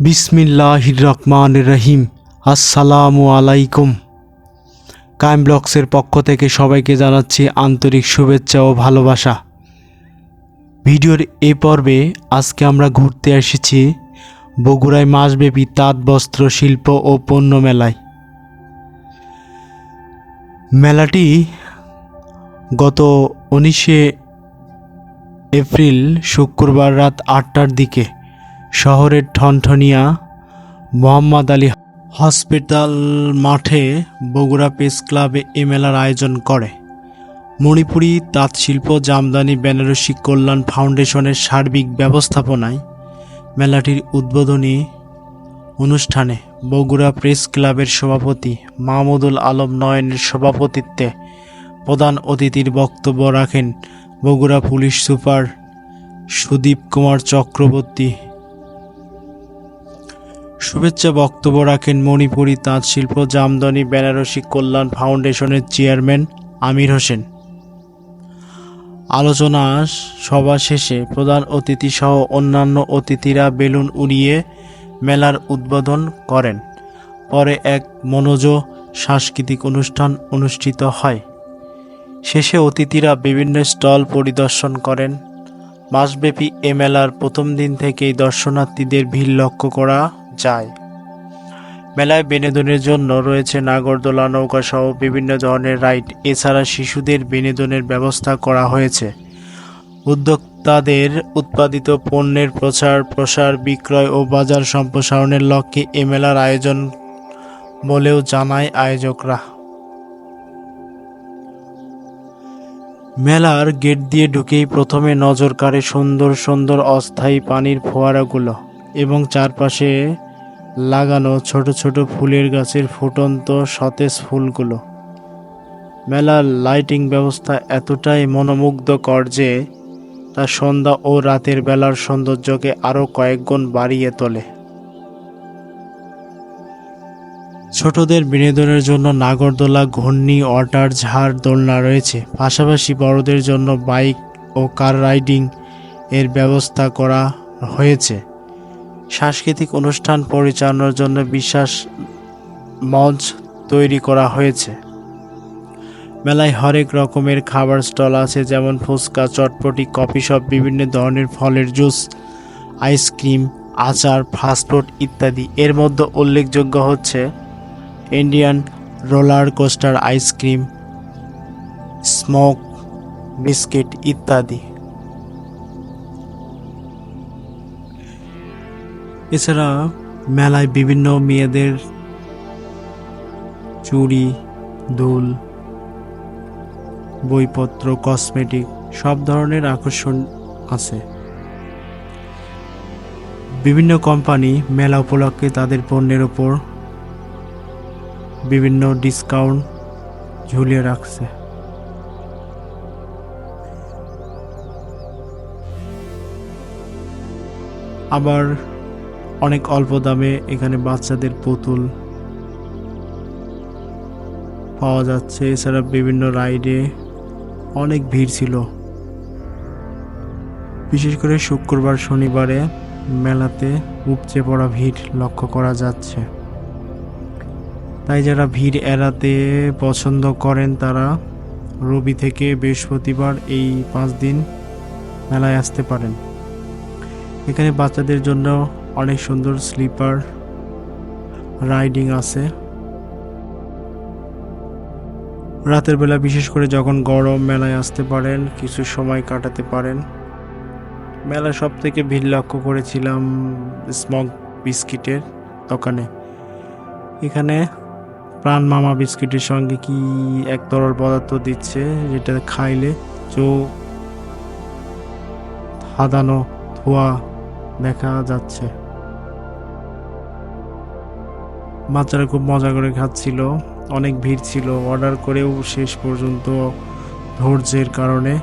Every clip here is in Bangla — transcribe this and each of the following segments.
বিসমিল্লাহির রহমান রহিম। আসসালামু আলাইকুম। কাইম ব্লগসের পক্ষ থেকে সবাইকে জানাচ্ছি আন্তরিক শুভেচ্ছা ও ভালোবাসা। ভিডিওর এ পর্বে আজকে আমরা ঘুরতে এসেছি বগুড়ায় মাসব্যাপী তাঁত, বস্ত্র, শিল্প ও পণ্য মেলায়। মেলাটি গত উনিশে এপ্রিল শুক্রবার রাত আটটার দিকে শহরের ঠনঠনিয়া মোহাম্মদ আলী হসপিটাল মাঠে বগুড়া প্রেস ক্লাবে এ মেলার আয়োজন করে। মণিপুরি তাঁতশিল্প, জামদানি, বেনারসি কল্যাণ ফাউন্ডেশনের সার্বিক ব্যবস্থাপনায় মেলাটির উদ্বোধনী অনুষ্ঠানে বগুড়া প্রেস ক্লাবের সভাপতি মাহমুদুল আলম নয়নের সভাপতিত্বে প্রধান অতিথির বক্তব্য রাখেন বগুড়া পুলিশ সুপার সুদীপ কুমার চক্রবর্তী। শুভেচ্ছা বক্তব্য রাখেন মণিপুরী তাঁত শিল্প জামদানি বেনারসি কল্যাণ ফাউন্ডেশনের চেয়ারম্যান আমির হোসেন। আলোচনা সভা শেষে প্রধান অতিথি সহ অন্যান্য অতিথিরা বেলুন উড়িয়ে মেলার উদ্বোধন করেন। পরে এক মনোজ সাংস্কৃতিক অনুষ্ঠান অনুষ্ঠিত হয়। শেষে অতিথিরা বিভিন্ন স্টল পরিদর্শন করেন। মাসব্যাপী এ মেলার প্রথম দিন থেকেই দর্শনার্থীদের ভিড় লক্ষ্য করা যায়। মেলায় বিনোদনের জন্য রয়েছে নাগরদোলা নৌকা সহ বিভিন্ন ধরনের রাইড, এছাড়া শিশুদের বিনোদনের ব্যবস্থা করা হয়েছে। উদ্যোক্তাদের উৎপাদিত পণ্যের প্রচার, প্রসার, বিক্রয় ও বাজার সম্প্রসারণের লক্ষ্যে এ মেলার আয়োজন বলেও জানায় আয়োজকরা। মেলার গেট দিয়ে ঢুকেই প্রথমে নজর কাড়ে সুন্দর সুন্দর অস্থায়ী পানির ফোয়ারাগুলো এবং চারপাশে লাগানো ছোট ছোট ফুলের গাছের ফুটন্ত সতেজ ফুলগুলো। মেলার লাইটিং ব্যবস্থা এতটাই মনোমুগ্ধকর যে, তা সন্ধ্যা ও রাতের বেলার সৌন্দর্যকে আরও কয়েকগুণ বাড়িয়ে তোলে। ছোটদের বিনোদনের জন্য নাগরদোলা, ঘূর্ণি ওয়াটার ঝাড়, দোলনা রয়েছে। পাশাপাশি বড়দের জন্য বাইক ও কার রাইডিং এর ব্যবস্থা করা হয়েছে। সাংস্কৃতিক অনুষ্ঠান পরিচালনার জন্য বিশেষ মঞ্চ তৈরি করা হয়েছে। মেলায় হরেক রকমের খাবার স্টল আছে, যেমন ফুচকা, চটপটি, কফি শপ, বিভিন্ন ধরনের ফলের জুস, আইসক্রিম, আচার ফাস্টফুড ইত্যাদি। এর মধ্যে উল্লেখযোগ্য হচ্ছে Indian roller coaster, ice cream, smoke, biscuit ইত্যাদি। এছাড়া মেলায় বিভিন্ন মেয়েদের চুড়ি, দুল, বইপত্র, কসমেটিক সব ধরনের আকর্ষণ আছে। বিভিন্ন কোম্পানি মেলা উপলক্ষে তাদের পণ্যের ওপর বিভিন্ন ডিসকাউন্ট ঝুলিয়ে রাখছে। আবার অনেক অল্প দামে এখানে বাচ্চাদের পুতুল পাওয়া যাচ্ছে। এছাড়া বিভিন্ন রাইডে অনেক ভিড় ছিল। বিশেষ করে শুক্রবার, শনিবারে মেলাতে উপচে পড়া ভিড় লক্ষ্য করা যাচ্ছে। তাই যারা ভিড় এড়াতে পছন্দ করেন, তারা রবি থেকে বৃহস্পতিবার এই পাঁচ দিন মেলায় আসতে পারেন। এখানে বাচ্চাদের জন্য অনেক সুন্দর স্লিপার রাইডিং আছে। রাতের বেলা বিশেষ করে যখন গরম মেলায় আসতে পারেন, কিছু সময় কাটাতে পারেন। মেলা সব থেকে ভিড় লক্ষ্য করেছিলাম স্মক বিস্কিটের দোকানে। এখানে প্রাণ মামা বিস্কিটের সঙ্গে কি এক তরল পদার্থ দিচ্ছে যেটা খাইলে চোখ হাদানো ধোয়া দেখা যাচ্ছে। বাচ্চারা খুব মজা করে খাচ্ছিল। অনেক ভিড় ছিল। অর্ডার করেও শেষ পর্যন্ত ধৈর্যের কারণে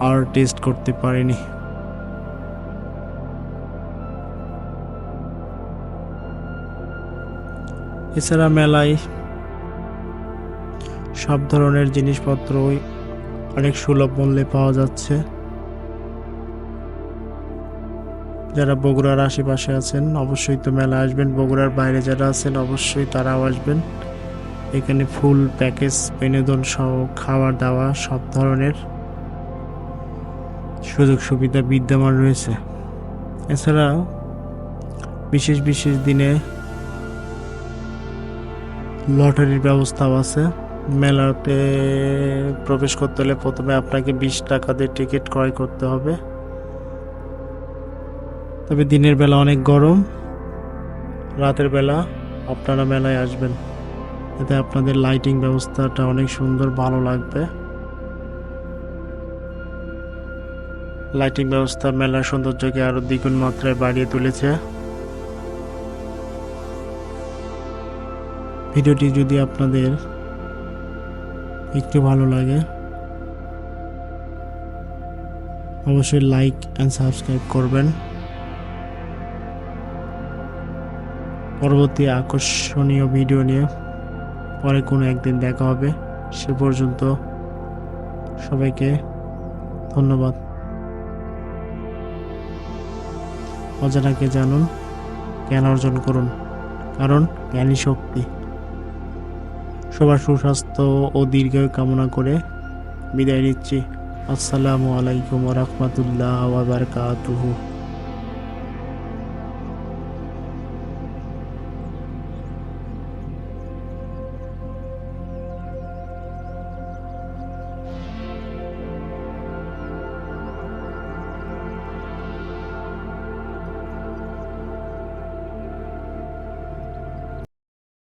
আর টেস্ট করতে পারিনি। এছাড়া মেলায় সব ধরনের জিনিসপত্রই অনেক সুলভ মূল্যে পাওয়া যাচ্ছে। যারা বগুড়ার আশেপাশে আছেন, অবশ্যই তো মেলা আসবেন। বগুড়ার বাইরে যারা আছেন, অবশ্যই তারাও আসবেন। এখানে ফুল প্যাকেজ, বিনোদন সহ খাওয়া দাওয়া, সব ধরনের সুযোগ সুবিধা বিদ্যমান রয়েছে। এছাড়া বিশেষ বিশেষ দিনে লটারির ব্যবস্থাও আছে। মেলাতে প্রবেশ করতে হলে প্রথমে আপনাকে বিশ টাকা দিয়ে টিকিট ক্রয় করতে হবে। তবে দিনের বেলা অনেক গরম, রাতের বেলা আপনারা মেলায় আসবেন। এতে আপনাদের লাইটিং ব্যবস্থাটা অনেক সুন্দর, ভালো লাগবে। লাইটিং ব্যবস্থা মেলার সৌন্দর্যকে আরও দ্বিগুণ মাত্রায় বাড়িয়ে তুলেছে। ভিডিওটি যদি আপনাদের একটু ভালো লাগে, অবশ্যই লাইক অ্যান্ড সাবস্ক্রাইব করবেন। পরবর্তী আকর্ষণীয় ভিডিও নিয়ে পরে কোনো একদিন দেখা হবে। সে পর্যন্ত সবাইকে ধন্যবাদ। অজানাকে জানুন, জ্ঞান অর্জন করুন, কারণ জ্ঞানী শক্তি। সবার সুস্বাস্থ্য ও দীর্ঘায়ু কামনা করে বিদায় নিচ্ছি। আসসালামু আলাইকুম রহমতুল্লাহ বারকাতুহু।